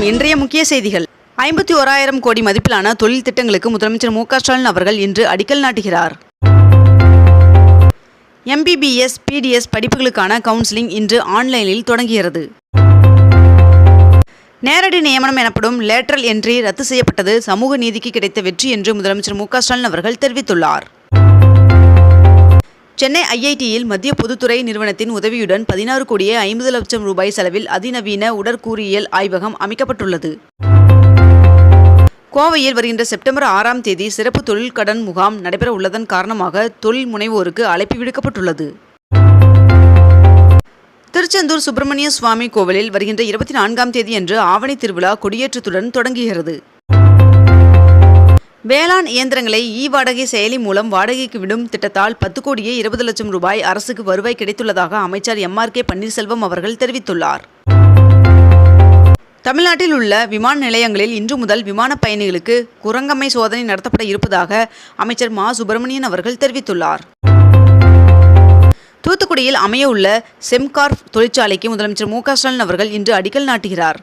வணக்கம் இன்றைய முக்கிய செய்திகள். ஐம்பத்தி ஓராயிரம் கோடி மதிப்பிலான தொழில் திட்டங்களுக்கு முதலமைச்சர் மு ஸ்டாலின் அவர்கள் இன்று அடிக்கல் நாட்டுகிறார். எம்பிபிஎஸ் பிடிஎஸ் படிப்புகளுக்கான கவுன்சிலிங் இன்று ஆன்லைனில் தொடங்குகிறது. நேரடி நியமனம் எனப்படும் லேட்ரல் என்ட்ரி ரத்து செய்யப்பட்டது சமூக நீதிக்கு கிடைத்த வெற்றி என்று முதலமைச்சர் மு ஸ்டாலின் அவர்கள் தெரிவித்துள்ளார். சென்னை ஐஐடியில் மத்திய பொதுத்துறை நிறுவனத்தின் உதவியுடன் பதினாறு கோடியே ஐம்பது லட்சம் ரூபாய் செலவில் அதிநவீன உடற்கூறியல் ஆய்வகம் அமைக்கப்பட்டுள்ளது. கோவையில் வருகின்ற செப்டம்பர் ஆறாம் தேதி சிறப்பு தொழில் கடன் முகாம் நடைபெற உள்ளதன் காரணமாக தொழில் முனைவோருக்கு அழைப்பு விடுக்கப்பட்டுள்ளது. திருச்செந்தூர் சுப்பிரமணிய சுவாமி கோவிலில் வருகின்ற இருபத்தி நான்காம் தேதியன்று ஆவணி திருவிழா கொடியேற்றத்துடன் தொடங்குகிறது. வேளாண் இயந்திரங்களை இ வாடகை செயலி மூலம் வாடகைக்கு விடும் திட்டத்தால் பத்து கோடியே இருபது லட்சம் ரூபாய் அரசுக்கு வருவாய் கிடைத்துள்ளதாக அமைச்சர் எம் ஆர் கே பன்னீர்செல்வம் அவர்கள் தெரிவித்துள்ளார். தமிழ்நாட்டில் உள்ள விமான நிலையங்களில் இன்று முதல் விமான பயணிகளுக்கு குரங்கம்மை சோதனை நடத்தப்பட இருப்பதாக அமைச்சர் மா. சுப்பிரமணியன் அவர்கள் தெரிவித்துள்ளார். தூத்துக்குடியில் அமையவுள்ள செம்கார்ஃப் தொழிற்சாலைக்கு முதலமைச்சர் மு. க. ஸ்டாலின் அவர்கள் இன்று அடிக்கல் நாட்டுகிறார்.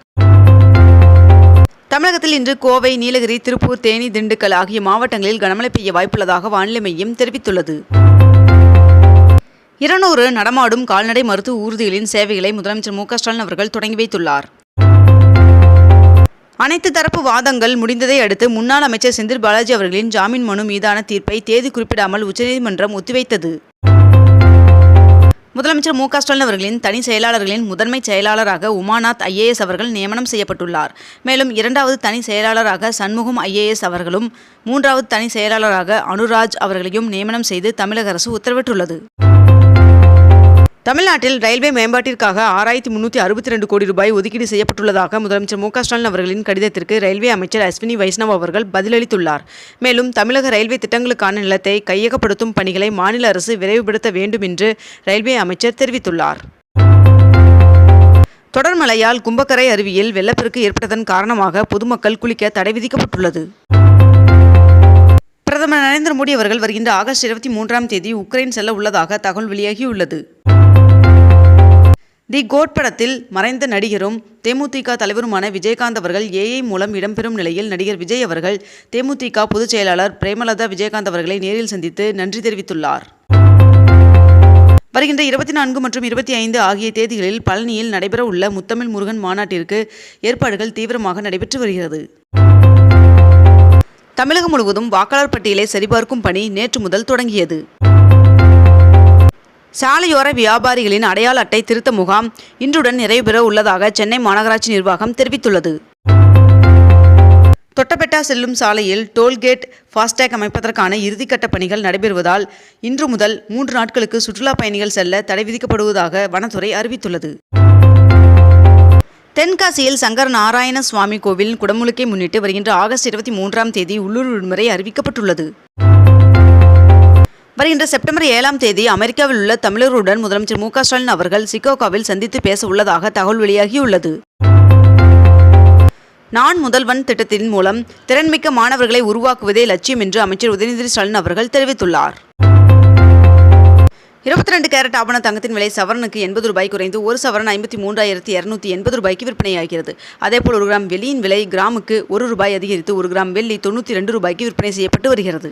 தமிழகத்தில் இன்று கோவை நீலகிரி திருப்பூர் தேனி திண்டுக்கல் ஆகிய மாவட்டங்களில் கனமழை பெய்ய வாய்ப்புள்ளதாக வானிலை மையம் தெரிவித்துள்ளது. இருநூறு நடமாடும் கால்நடை மருத்துவ ஊர்திகளின் சேவைகளை முதலமைச்சர் மு ஸ்டாலின் அவர்கள் தொடங்கி வைத்துள்ளார். அனைத்து தரப்பு வாதங்கள் முடிந்ததை அடுத்து முன்னாள் அமைச்சர் செந்தில் பாலாஜி அவர்களின் ஜாமீன் மனு மீதான தீர்ப்பை தேதி குறிப்பிடாமல் உச்சநீதிமன்றம் ஒத்திவைத்தது. முதலமைச்சர் மு க ஸ்டாலின் அவர்களின் தனி செயலாளர்களின் முதன்மை செயலாளராக உமாநாத் ஐஏஎஸ் அவர்கள் நியமனம் செய்யப்பட்டுள்ளார். மேலும் இரண்டாவது தனி செயலாளராக சண்முகம் ஐஏஎஸ் அவர்களும் மூன்றாவது தனி செயலாளராக அனுராஜ் அவர்களையும் நியமனம் செய்து தமிழக அரசு உத்தரவிட்டுள்ளது. தமிழ்நாட்டில் ரயில்வே மேம்பாட்டிற்காக ஆறாயிரத்தி முன்னூற்றி அறுபத்தி ரெண்டு கோடி ரூபாய் ஒதுக்கீடு செய்யப்பட்டுள்ளதாக முதலமைச்சர் மு க ஸ்டாலின் அவர்களின் கடிதத்திற்கு ரயில்வே அமைச்சர் அஸ்வினி வைஷ்ணவ் அவர்கள் பதிலளித்துள்ளார். மேலும் தமிழக ரயில்வே திட்டங்களுக்கான நிலத்தை கையகப்படுத்தும் பணிகளை மாநில அரசு விரைவுபடுத்த வேண்டும் என்று ரயில்வே அமைச்சர் தெரிவித்துள்ளார். தொடர் மழையால் கும்பக்கரை அருவியில் வெள்ளப்பெருக்கு ஏற்பட்டதன் காரணமாக பொதுமக்கள் குளிக்க தடை விதிக்கப்பட்டுள்ளது. பிரதமர் நரேந்திர மோடி அவர்கள் வருகின்ற ஆகஸ்ட் இருபத்தி மூன்றாம் தேதி உக்ரைன் செல்ல உள்ளதாக தகவல் வெளியாகியுள்ளது. தி கோட் படத்தில் மறைந்த நடிகரும் தேமுதிக தலைவருமான விஜயகாந்த் அவர்கள் ஏஐ மூலம் இடம்பெறும் நிலையில் நடிகர் விஜய் அவர்கள் தேமுதிக பொதுச் செயலாளர் பிரேமலதா விஜயகாந்த் அவர்களை நேரில் சந்தித்து நன்றி தெரிவித்துள்ளார். வருகின்ற இருபத்தி நான்கு மற்றும் இருபத்தி ஐந்து ஆகிய தேதிகளில் பழனியில் நடைபெறவுள்ள முத்தமிழ் முருகன் மாநாட்டிற்கு ஏற்பாடுகள் தீவிரமாக நடைபெற்று வருகிறது. தமிழகம் முழுவதும் வாக்காளர் பட்டியலை சரிபார்க்கும் பணி நேற்று முதல் தொடங்கியது. சாலையோர வியாபாரிகளின் அடையாள அட்டை திருத்த முகாம் இன்றுடன் நிறைவுபெற உள்ளதாக சென்னை மாநகராட்சி நிர்வாகம் தெரிவித்துள்ளது. தொட்டபெட்டா செல்லும் சாலையில் டோல்கேட் ஃபாஸ்டேக் அமைப்பதற்கான இறுதிக்கட்ட பணிகள் நடைபெறுவதால் இன்று முதல் மூன்று நாட்களுக்கு சுற்றுலா பயணிகள் செல்ல தடை விதிக்கப்படுவதாக வனத்துறை அறிவித்துள்ளது. தென்காசியில் சங்கர நாராயண சுவாமி கோவில் குடமுழுக்கை முன்னிட்டு வருகின்ற ஆகஸ்ட் இருபத்தி மூன்றாம் தேதி உள்ளூர் விடுமுறை அறிவிக்கப்பட்டுள்ளது. வருகின்ற செப்டம்பர் ஏழாம் தேதி அமெரிக்காவில் உள்ள தமிழர்களுடன் முதலமைச்சர் மு ஸ்டாலின் அவர்கள் சிகோகாவில் சந்தித்து பேச உள்ளதாக தகவல் வெளியாகியுள்ளது. நான் முதல்வன் திட்டத்தின் மூலம் திறன்மிக்க மாணவர்களை உருவாக்குவதே லட்சியம் என்று அமைச்சர் உதயநிதி ஸ்டாலின் அவர்கள் தெரிவித்துள்ளார். இருபத்தி ரெண்டு கேரட் ஆபண தங்கத்தின் விலை சவரனுக்கு எண்பது ரூபாய் குறைந்து ஒரு சவரன் ஐம்பத்தி மூன்றாயிரத்தி இரநூத்தி எண்பது ரூபாய்க்கு விற்பனையாகிறது. அதேபோல் ஒரு கிராம் வெள்ளியின் விலை கிராமுக்கு ஒரு ரூபாய் அதிகரித்து ஒரு கிராம் வெள்ளி தொண்ணூற்றி ரெண்டு ரூபாய்க்கு விற்பனை செய்யப்பட்டு வருகிறது.